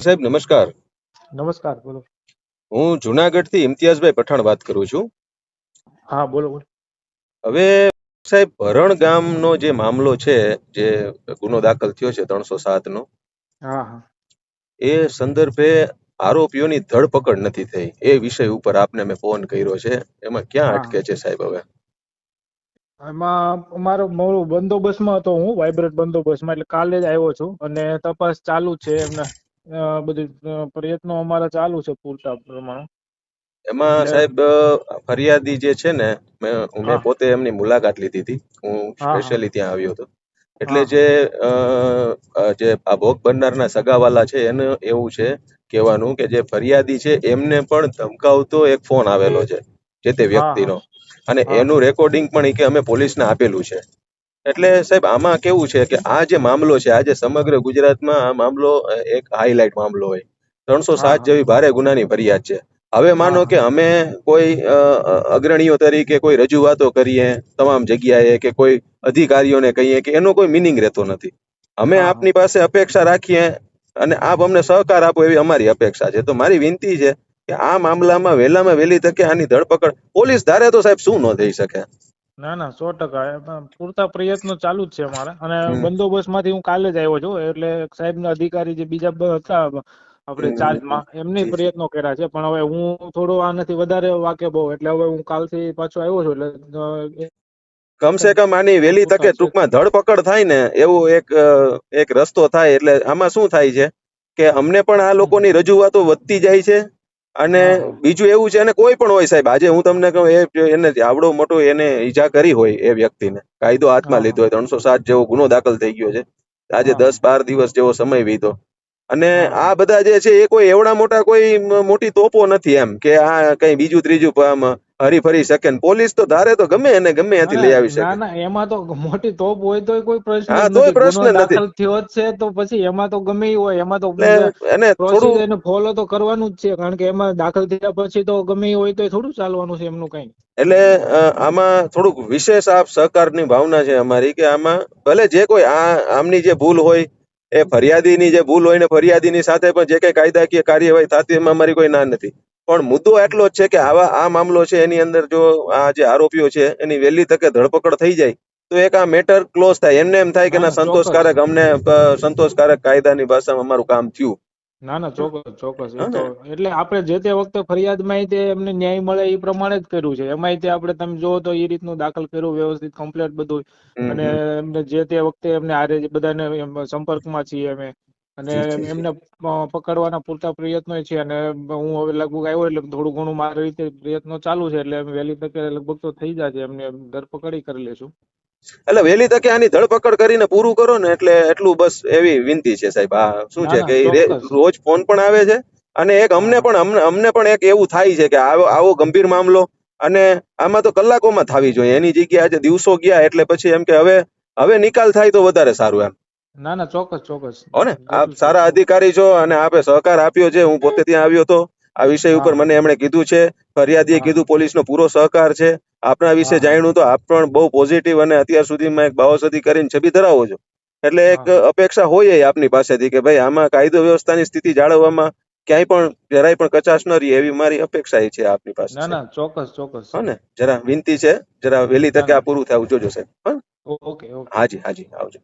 સાહેબ નમસ્કાર. નમસ્કાર બોલો. હું જુનાગઢથી ઇમ્તિયાઝભાઈ પઠાણ વાત કરું છું. હા બોલો બોલો. હવે સાહેબ ભરણ ગામનો જે મામલો છે જે ગુનો દાખલ થયો છે ત્રણસો સાતનો હા હા. એ સંદર્ભે આરોપીઓની ધરપકડ નથી થઈ. એ વિષય ઉપર આપને મેં ફોન કર્યો છે. એમાં ક્યાં અટકે છે સાહેબ હવે? એમાં અમારો મારો બંદોબસ્તમાં હતો હું વાઇબ્રેટ બંદોબસ્તમાં એટલે કાલે જ આવ્યો છું અને તપાસ ચાલુ છે એમને. બધું પ્રયત્નો અમારા ચાલુ છે પૂરતા પ્રમાણે એમાં સાહેબ ફરિયાદી જે છે ને મેં પોતે એમની મુલાકાત લીધી હતી. હું સ્પેશિયલી ત્યાં આવ્યો હતો. એટલે જે જે આ ભોગ બનનારના સગાવાલા છે એને એવું છે કહેવાનું કે જે ફરિયાદી છે એમને પણ ધમકાવતો એક ફોન આવેલો છે જે તે વ્યક્તિનો. અને એનું રેકોર્ડિંગ પણ એ કે અમે પોલીસને આપેલું છે. એટલે સાહેબ આમાં કેવું છે કે આ જે મામલો છે આજે સમગ્ર ગુજરાતમાં આ મામલો એક હાઇલાઇટ મામલો હોય. ત્રણસો સાત જેવી ભારે ગુનાની ફરિયાદ છે. હવે માનો કે અમે કોઈ અગ્રણીઓ તરીકે કોઈ રજૂઆતો કરીએ તમામ જગ્યાએ કે કોઈ અધિકારીઓને કહીએ કે એનો કોઈ મિનિંગ રહેતો નથી. અમે. આપની પાસે અપેક્ષા રાખીએ અને આપ અમને સહકાર આપો એવી અમારી અપેક્ષા છે. તો મારી વિનંતી છે કે આ મામલામાં વહેલામાં વહેલી તકે આની ધરપકડ પોલીસ ધારે તો સાહેબ શું ન થઈ શકે? ના ના સો ટકા. પૂરતા પ્રયત્નો ચાલુ જ છે અમારા. અને બંદોબસ્ત બંદોબસ્તમાંથી હું કાલે જ આવ્યો છું. એટલે સાહેબના અધિકારી જે બીજા હતા આપણે. ચાર્જમાં એમને. પ્રયત્નો કર્યા છે. પણ હવે હું થોડો આનાથી વધારે વાકે બહુ. એટલે હવે હું કાલથી પાછો આવ્યો છું. એટલે કમસે કમ આની વહેલી તકે ટૂંકમાં ધરપકડ થાય ને એવો એક એક રસ્તો થાય. એટલે આમાં શું થાય છે કે અમને પણ આ લોકોની રજૂઆતો વધતી જાય છે. અને. બીજું એવું છે અને કોઈ પણ હોય સાહેબ આજે હું તમને કહું એ એને આવડો મોટો એને ઈજા કરી હોય એ વ્યક્તિને કાયદો હાથમાં લીધો હોય ત્રણસો સાત જેવો ગુનો દાખલ થઈ ગયો છે. આજે દસ બાર દિવસ જેવો સમય વીતો. અને આ બધા જે છે એ કોઈ એવડા મોટા કોઈ મોટી તોપો નથી એમ કે આ કઈ બીજું ત્રીજું આમ હરી ફરી શકે ને પોલીસ તો ધારે તો ગમે એને ગમે ત્યાંથી લઈ આવી શકે. ના એમાં તો મોટી તોપ હોય તો કોઈ પ્રશ્ન હા, તોય પ્રશ્ન નથી. થયો છે તો પછી એમાં તો ગમે હોય. એમાં તો એને થોડું એને ફોલો તો કરવાનું જ છે. કારણ કે એમાં દાખલ થયા પછી તો ગમે હોય તો થોડું ચાલવાનું છે એમનું કઈ. એટલે આમાં થોડુંક વિશેષ આપ સહકારની ભાવના છે અમારી કે આમાં ભલે જે કોઈ આ આમની જે ભૂલ હોય એ ફરિયાદીની જે ભૂલ હોય ને ફરિયાદીની સાથે પણ જે કઈ કાયદાકીય કાર્યવાહી થતી એમાં અમારી કોઈ ના નથી. પણ મુદ્દો એટલો જ છે કે આવા આ મામલો છે એની અંદર જો આ જે આરોપીઓ છે એની વહેલી તકે ધરપકડ થઈ જાય તો એક આ મેટર ક્લોઝ થાય. એમને એમ થાય કે ના, સંતોષકારક અમને સંતોષકારક કાયદાની ભાષામાં અમારું કામ થયું. ના ના ચોક્કસ ચોક્કસ. એટલે આપણે જે તે વખતે ફરિયાદમાં તે એમને ન્યાય મળે એ પ્રમાણે જ કર્યું છે. એમાંય તે આપણે તમે જોવો તો એ રીતનું દાખલ કર્યું વ્યવસ્થિત કમ્પ્લેટ બધું અને. એમને જે તે વખતે એમને આરે બધાને એમ સંપર્કમાં છીએ અમે. અને. એમને પકડવાના પૂરતા પ્રયત્નો છે અને હું હવે લગભગ આવ્યો એટલે થોડું ઘણું મારી રીતે પ્રયત્નો ચાલુ છે એટલે વહેલી તકે લગભગ તો થઈ જશે એમને ધરપકડી કરી લેશું એટલે વહેલી તકે આની ધરપકડ કરીને પૂરું કરો ને એટલે એટલું બસ એવી વિનંતી છે સાહેબ આ શું છે કે. રોજ ફોન પણ આવે છે અને એક અમને પણ અમને અમને પણ એક એવું થાય છે કે આવો આવો ગંભીર મામલો અને આમાં તો કલાકોમાં થવી જોઈએ એની જગ્યાએ આજે દિવસો ગયા એટલે પછી એમ કે હવે હવે નિકાલ થાય તો વધારે સારું એમ ના ના ચોક્કસ ચોક્કસ. હો ને આપ સારા અધિકારી છો અને આપે સહકાર આપ્યો છે હું પોતે ત્યાં આવ્યો હતો. આ વિષય ઉપર મને એમણે કીધું છે ફરિયાદીએ કીધું પોલીસનો પૂરો સહકાર છે. આપના વિશે જાણ્યું તો આપ પણ બહુ પોઝિટિવ અને અત્યાર સુધીમાં એક બાવસદી કરીને છબી ધરાવો છો. એટલે એક અપેક્ષા હોય આપની પાસેથી કે ભાઈ આમાં કાયદો વ્યવસ્થાની સ્થિતિ જાળવવામાં ક્યાંય પણ જરાય પણ કચાશ ન રહી એવી મારી અપેક્ષા છે આપની પાસે ના ના ચોક્કસ ચોક્કસ. હો ને જરા વિનંતી છે જરા વહેલી તકે આ પૂરું થાય જોજો સાહેબ. Okay okay. હાજી હાજી આવજો.